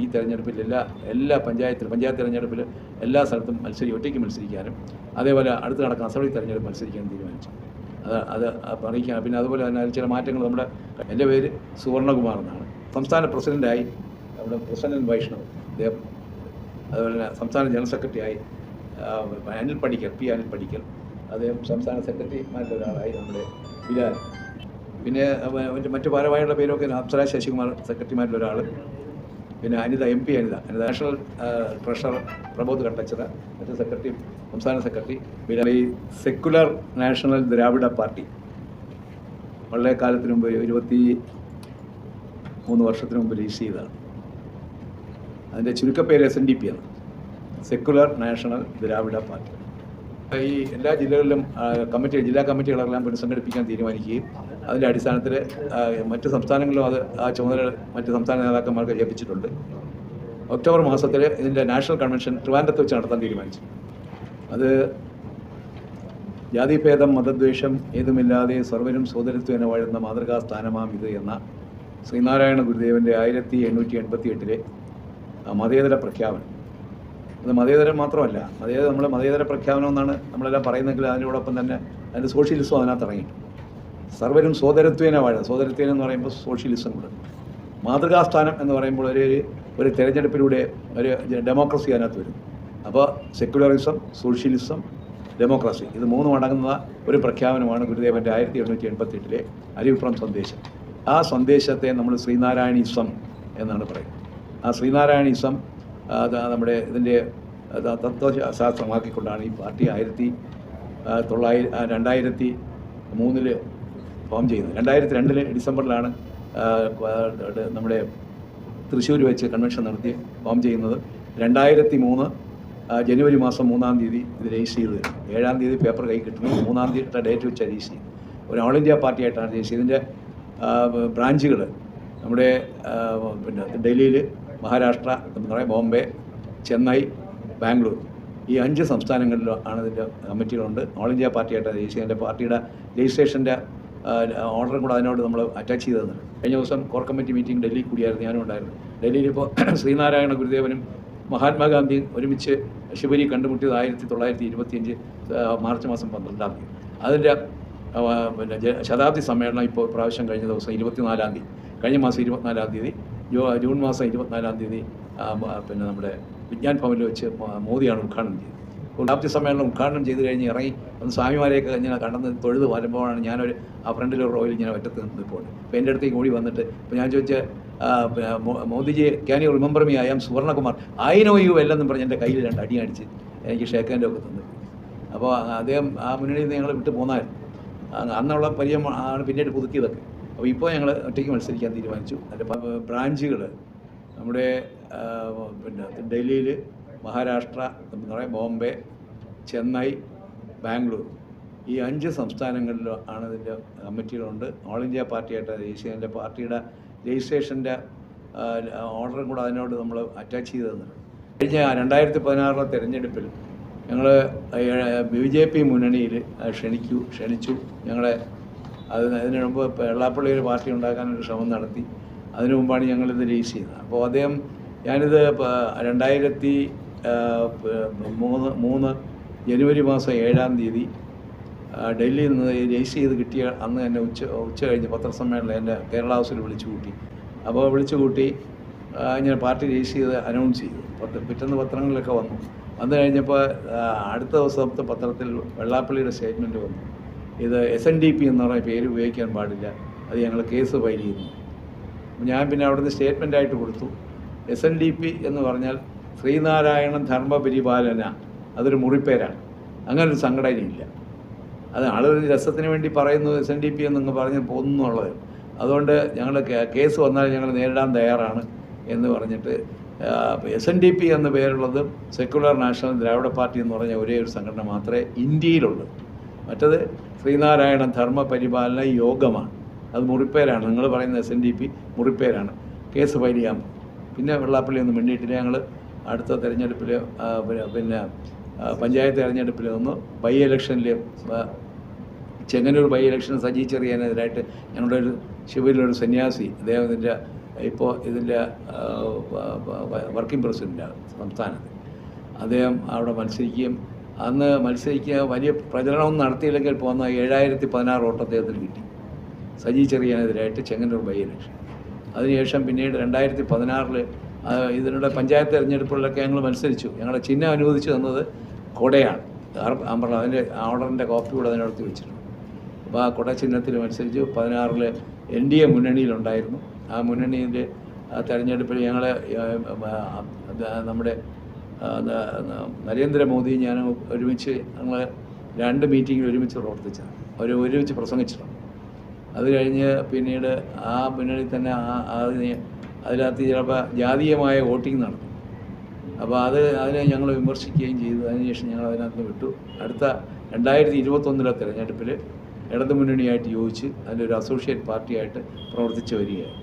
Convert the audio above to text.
ഈ തെരഞ്ഞെടുപ്പിൽ എല്ലാ എല്ലാ പഞ്ചായത്ത് തെരഞ്ഞെടുപ്പിൽ എല്ലാ സ്ഥലത്തും മത്സരി ഒറ്റയ്ക്ക് മത്സരിക്കാനും അതേപോലെ അടുത്ത് നടക്കുന്ന അസംബ്ലി തെരഞ്ഞെടുപ്പ് മത്സരിക്കാനും തീരുമാനിച്ചു. അത് അത് അറിയിക്കാം പിന്നെ അതുപോലെ തന്നെ ചില മാറ്റങ്ങൾ നമ്മുടെ എന്റെ പേര് സുവർണകുമാർ എന്നാണ്. സംസ്ഥാന പ്രസിഡന്റായി നമ്മുടെ പ്രസന്നൻ വൈഷ്ണവ് അദ്ദേഹം അതുപോലെ തന്നെ സംസ്ഥാന ജനറൽ സെക്രട്ടറിയായി അനിൽ പടിക്കൽ പി അനിൽ പടിക്കൽ അദ്ദേഹം സംസ്ഥാന സെക്രട്ടറിമാരുടെ ഒരാളായി നമ്മുടെ ബിലാൽ. പിന്നെ മറ്റു ഭാരവാഹികളുടെ പേരൊക്കെ അപ്സര ശശികുമാർ സെക്രട്ടറിമാരിൽ ഒരാൾ പിന്നെ Anitha M P Anitha Anitha national treasurer Prabodh Kattachira മറ്റ് സെക്രട്ടറി സംസ്ഥാന സെക്രട്ടറി പിന്നെ ഈ സെക്കുലർ നാഷണൽ ദ്രാവിഡ പാർട്ടി. വളരെ കാലത്തിന് മുമ്പ് ഇരുപത്തി മൂന്ന് വർഷത്തിന് മുമ്പ് രജിസ്റ്റർ ചെയ്തതാണ്. അതിന്റെ ചുരുക്കപ്പേര് എസ് എൻ ഡി പി ആണ്. Secular national Dravida party. ഈ എല്ലാ ജില്ലകളിലും കമ്മിറ്റി ജില്ലാ കമ്മിറ്റികളെല്ലാം പുനഃസംഘടിപ്പിക്കാൻ തീരുമാനിക്കുകയും അതിന്റെ അടിസ്ഥാനത്തിൽ മറ്റ് സംസ്ഥാനങ്ങളിലും അത് ആ ചുമതല മറ്റ് സംസ്ഥാന നേതാക്കന്മാർക്ക് ഏൽപ്പിച്ചിട്ടുണ്ട്. ഒക്ടോബർ മാസത്തിൽ ഇതിന്റെ നാഷണൽ കൺവെൻഷൻ ട്രിവാൻഡ്രത്ത് വെച്ച് നടത്താൻ തീരുമാനിച്ചു അത് ജാതിഭേദം മതദ്വേഷം ഏതുമില്ലാതെ സർവരും സോദരത്വേന വാഴുന്ന മാതൃകാ സ്ഥാനമാം ഇത് എന്ന ശ്രീനാരായണ ഗുരുദേവന്റെ ആയിരത്തി എണ്ണൂറ്റി എൺപത്തി എട്ടിലെ മതേതര പ്രഖ്യാപനം. അത് മതേതരം മാത്രമല്ല മതേതര നമ്മൾ മതേതര പ്രഖ്യാപനം എന്നാണ് നമ്മളെല്ലാം പറയുന്നെങ്കിൽ അതിനോടൊപ്പം തന്നെ അതിന്റെ സോഷ്യലിസം അതിനകത്ത് ഇറങ്ങിയിട്ടുണ്ട് സർവരും സോദരത്വേന വാഴ സോദരത്വേന എന്ന് പറയുമ്പോൾ സോഷ്യലിസം കൂടെ. മാതൃകാസ്ഥാനം എന്ന് പറയുമ്പോൾ ഒരു ഒരു തിരഞ്ഞെടുപ്പിലൂടെ ഒരു ഡെമോക്രസി അതിനകത്ത് വരും. അപ്പോൾ സെക്യുലറിസം സോഷ്യലിസം ഡെമോക്രസി ഇത് മൂന്നും അടങ്ങുന്ന ഒരു പ്രഖ്യാപനമാണ് ഗുരുദേവന്റെ ആയിരത്തി എണ്ണൂറ്റി എൺപത്തി എട്ടിലെ അരിവിപ്രം സന്ദേശം. ആ സന്ദേശത്തെ നമ്മൾ ശ്രീനാരായണീസം എന്നാണ് പറയുന്നത്. ആ ശ്രീനാരായണീസം നമ്മുടെ ഇതിന്റെ തത്വശാസ്ത്രമാക്കിക്കൊണ്ടാണ് ഈ പാർട്ടി ആയിരത്തി തൊള്ളായിരം രണ്ടായിരത്തി മൂന്നിൽ ഫോം ചെയ്യുന്നത്. രണ്ടായിരത്തി രണ്ടിലെ ഡിസംബറിലാണ് നമ്മുടെ തൃശ്ശൂർ വെച്ച് കൺവെൻഷൻ നടത്തി ഫോം ചെയ്യുന്നത്. രണ്ടായിരത്തി മൂന്ന് ജനുവരി മാസം മൂന്നാം തീയതി ഇത് രജിസ്റ്റർ ചെയ്ത് ഏഴാം തീയതി പേപ്പർ കൈ കിട്ടുന്നു. മൂന്നാം തീയതി ഡേറ്റ് വെച്ച് രജിസ്റ്റർ ചെയ്തു ഒരു ഓൾ ഇന്ത്യ പാർട്ടി ആയിട്ടാണ് രജിസ്റ്റർ ഇതിന്റെ ബ്രാഞ്ചുകൾ നമ്മുടെ പിന്നെ ഡൽഹിയിൽ മഹാരാഷ്ട്ര എന്ന് പറയാം ബോംബെ ചെന്നൈ ബാംഗ്ലൂർ ഈ അഞ്ച് സംസ്ഥാനങ്ങളിലും ആണ് ഇതിന്റെ കമ്മിറ്റികളുണ്ട്. ഓൾ ഇന്ത്യ പാർട്ടിയായിട്ടാണ് രജിസ്റ്റർ ചെയ്യുന്നത്. പാർട്ടിയുടെ രജിസ്ട്രേഷന്റെ ഓർഡറും കൂടെ അതിനോട് നമ്മൾ അറ്റാച്ച് ചെയ്തതാണ്. കഴിഞ്ഞ ദിവസം കോർ കമ്മിറ്റി മീറ്റിംഗ് ഡൽഹി കൂടിയായിരുന്നു ഞാനും ഉണ്ടായിരുന്നു. ഡൽഹിയിൽ ഇപ്പോൾ ശ്രീനാരായണ ഗുരുദേവനും മഹാത്മാഗാന്ധിയും ഒരുമിച്ച് ശിവരി കണ്ടുമുട്ടിയത് ആയിരത്തി തൊള്ളായിരത്തി ഇരുപത്തിയഞ്ച് മാർച്ച് മാസം പന്ത്രണ്ടാം തീയതി. അതിന്റെ പിന്നെ ശതാബ്ദി സമ്മേളനം ഇപ്പോൾ പ്രാവശ്യം കഴിഞ്ഞ ദിവസം ഇരുപത്തിനാലാം തീയതി. കഴിഞ്ഞ മാസം ഇരുപത്തിനാലാം തീയതി ജൂൺ മാസം ഇരുപത്തിനാലാം തീയതി പിന്നെ നമ്മുടെ വിജ്ഞാൻ ഭവനിൽ വെച്ച് മോദിയാണ് ഉദ്ഘാടനം ചെയ്തത്. ശതാബ്ദി സമ്മേളനം ഉദ്ഘാടനം ചെയ്ത് കഴിഞ്ഞ് ഇറങ്ങി ഒന്ന് സ്വാമിമാരെയൊക്കെ ഇങ്ങനെ കണ്ടെന്ന് തൊഴുത് വരുമ്പോഴാണ് ഞാനൊരു ആ ഫ്രണ്ടിലൊരു റോയിൽ ഇങ്ങനെ ഒറ്റത്ത് നിൽപ്പോൾ അപ്പോൾ എന്റെ അടുത്തേക്ക് ഓടി വന്നിട്ട് അപ്പോൾ ഞാൻ ചോദിച്ച Modi ji can you remember me I am Suvarnakumar. I know you എല്ലെന്നും പറഞ്ഞ് എന്റെ കയ്യിൽ രണ്ട് അടി അടിച്ച് എനിക്ക് ഷേക്കാന്റെ ഒക്കെ തന്നു. അപ്പോൾ അദ്ദേഹം ആ മുന്നണിയിൽ ഞങ്ങൾ വിട്ട് പോന്നായിരുന്നു. അന്നുള്ള പരിചയം ആണ് പിന്നീട് പുതുക്കിയതൊക്കെ. അപ്പോൾ ഇപ്പോൾ ഞങ്ങൾ ഒറ്റയ്ക്ക് മത്സരിക്കാൻ തീരുമാനിച്ചു. അതിന്റെ ബ്രാഞ്ചുകൾ നമ്മുടെ പിന്നെ ഡൽഹിയിൽ മഹാരാഷ്ട്ര എന്ന് പറയാം ബോംബെ ചെന്നൈ ബാംഗ്ലൂർ. ഈ അഞ്ച് സംസ്ഥാനങ്ങളിലും ആണ് ഇതിന്റെ കമ്മിറ്റികളുണ്ട്. ഓൾ ഇന്ത്യ പാർട്ടിയായിട്ട് രജിസ്റ്റർ ചെയ്യുന്നതിന്റെ പാർട്ടിയുടെ രജിസ്ട്രേഷന്റെ ഓർഡറും കൂടെ അതിനോട് നമ്മൾ അറ്റാച്ച് ചെയ്ത് തന്നിട്ടുണ്ട്. കഴിഞ്ഞ രണ്ടായിരത്തി പതിനാറിലെ തെരഞ്ഞെടുപ്പിൽ ഞങ്ങൾ ബി ജെ പി മുന്നണിയിൽ ക്ഷണിക്കു ക്ഷണിച്ചു. ഞങ്ങളെ അത് അതിന് മുമ്പ് വെള്ളാപ്പള്ളി ഒരു പാർട്ടി ഉണ്ടാക്കാനൊരു ശ്രമം നടത്തി. അതിനു മുമ്പാണ് ഞങ്ങളിത് രജിസ്റ്റർ ചെയ്തത്. അപ്പോൾ അദ്ദേഹം ഞാനിത് രണ്ടായിരത്തി മൂന്ന് മൂന്ന് ജനുവരി മാസം ഏഴാം തീയതി ഡൽഹിയിൽ നിന്ന് രജിസ്റ്റർ ചെയ്ത് കിട്ടിയ അന്ന് എന്നെ ഉച്ച ഉച്ച കഴിഞ്ഞ് പത്രസമ്മേളനം എന്റെ കേരള ഹൗസിൽ വിളിച്ചു കൂട്ടി. അപ്പോൾ വിളിച്ചു കൂട്ടി ഞാൻ പാർട്ടി രജിസ്റ്റർ ചെയ്ത് അനൗൺസ് ചെയ്തു. പത്ത് പിറ്റേന്ന് പത്രങ്ങളിലൊക്കെ വന്നു. വന്നു കഴിഞ്ഞപ്പോൾ അടുത്ത ദിവസത്തെ പത്രത്തിൽ വെള്ളാപ്പള്ളിയുടെ സ്റ്റേറ്റ്മെന്റ് വന്നു. ഇത് എസ് എൻ ഡി പി എന്ന് പറയുന്ന പേര് ഉപയോഗിക്കാൻ പാടില്ല. അത് ഞങ്ങൾ കേസ് ഫയൽ ചെയ്യുന്നു. ഞാൻ പിന്നെ അവിടുന്ന് സ്റ്റേറ്റ്മെന്റ് ആയിട്ട് കൊടുത്തു. എസ് എൻ ഡി പി എന്ന് പറഞ്ഞാൽ ശ്രീനാരായണൻ ധർമ്മപരിപാലന അതൊരു മുറിപ്പേരാണ്. അങ്ങനെ ഒരു സംഘടനയില്ല. അത് ആളുകൾ രസത്തിന് വേണ്ടി പറയുന്നു എസ് എൻ ഡി പി എന്നങ്ങ് പറഞ്ഞ് പോകുന്നുള്ളത് അതുകൊണ്ട് ഞങ്ങൾ കേസ് വന്നാൽ ഞങ്ങൾ നേരിടാൻ തയ്യാറാണ് എന്ന് പറഞ്ഞിട്ട് എസ് എൻ ഡി പി എന്ന പേരുള്ളത് സെക്യുലർ നാഷണൽ ദ്രാവിഡ പാർട്ടി എന്ന് പറഞ്ഞ ഒരേ ഒരു സംഘടന മാത്രമേ ഇന്ത്യയിലുള്ളൂ. മറ്റത് ശ്രീനാരായണ ധർമ്മ പരിപാലന യോഗമാണ്. അത് മുറിപ്പേരാണ്. നിങ്ങൾ പറയുന്ന എസ് എൻ ഡി പി മുറിപ്പേരാണ്. കേസ് ഫയൽ ചെയ്യാൻ. പിന്നെ വെള്ളാപ്പള്ളി ഒന്നും മിണ്ടിയിട്ടില്ല. ഞങ്ങൾ അടുത്ത തെരഞ്ഞെടുപ്പിൽ പിന്നെ പഞ്ചായത്ത് തെരഞ്ഞെടുപ്പിൽ ബൈ ഇലക്ഷനിൽ ചെങ്ങന്നൂർ ബൈ ഇലക്ഷൻ സജി ചെറിയാനെതിരായിട്ട് ഞങ്ങളുടെ ഒരു ശിവരിലൊരു സന്യാസി അദ്ദേഹത്തിന്റെ ഇപ്പോൾ ഇതിന്റെ വർക്കിംഗ് പ്രസിഡന്റാണ് സംസ്ഥാനത്ത്. അദ്ദേഹം അവിടെ മത്സരിക്കുകയും അന്ന് മത്സരിക്കുക വലിയ പ്രചരണമൊന്നും നടത്തിയില്ലെങ്കിൽ പോകുന്ന ഏഴായിരത്തി പതിനാറ് വോട്ട് അദ്ദേഹത്തിന് കിട്ടി. സജി ചെറിയാനെതിരായിട്ട് ചെങ്ങന്നൂർ ബൈ ഇലക്ഷൻ. അതിനുശേഷം പിന്നീട് രണ്ടായിരത്തി പതിനാറിൽ ഇതിനുള്ള പഞ്ചായത്ത് തിരഞ്ഞെടുപ്പുകളിലൊക്കെ ഞങ്ങൾ മത്സരിച്ചു. ഞങ്ങളുടെ ചിഹ്നം അനുവദിച്ചു തന്നത് കൊടയാണ്. ആമ്പറ അതിന്റെ ഓർഡറിന്റെ കോപ്പി കൂടെ അതിനടുത്ത് വെച്ചിട്ടുണ്ട്. അപ്പോൾ ആ കൊട ചിഹ്നത്തിൽ മത്സരിച്ചു. പതിനാറിൽ എൻ ഡി എ മുന്നണിയിലുണ്ടായിരുന്നു. ആ മുന്നണിന്റെ തെരഞ്ഞെടുപ്പിൽ ഞങ്ങൾ നമ്മുടെ നരേന്ദ്രമോദി ഞാൻ ഒരുമിച്ച് ഞങ്ങൾ രണ്ട് മീറ്റിംഗിൽ ഒരുമിച്ച് പ്രവർത്തിച്ചതാണ്. ഒരു ഒരുമിച്ച് പ്രസംഗിച്ചിട്ടുണ്ട്. അത് കഴിഞ്ഞ് പിന്നീട് ആ മുന്നണി തന്നെ ആ അതിന് അതിനകത്ത് ചിലപ്പോൾ ജാതീയമായ വോട്ടിംഗ് നടന്നു അപ്പോൾ അത് അതിനെ ഞങ്ങൾ വിമർശിക്കുകയും ചെയ്തു. അതിനുശേഷം ഞങ്ങൾ അതിനകത്ത് വിട്ടു. അടുത്ത രണ്ടായിരത്തി ഇരുപത്തൊന്നിലെ തിരഞ്ഞെടുപ്പിൽ ഇടതുമുന്നണിയായിട്ട് യോജിച്ച് അതിന്റെ ഒരു അസോസിയേറ്റ് പാർട്ടിയായിട്ട് പ്രവർത്തിച്ചു വരികയാണ്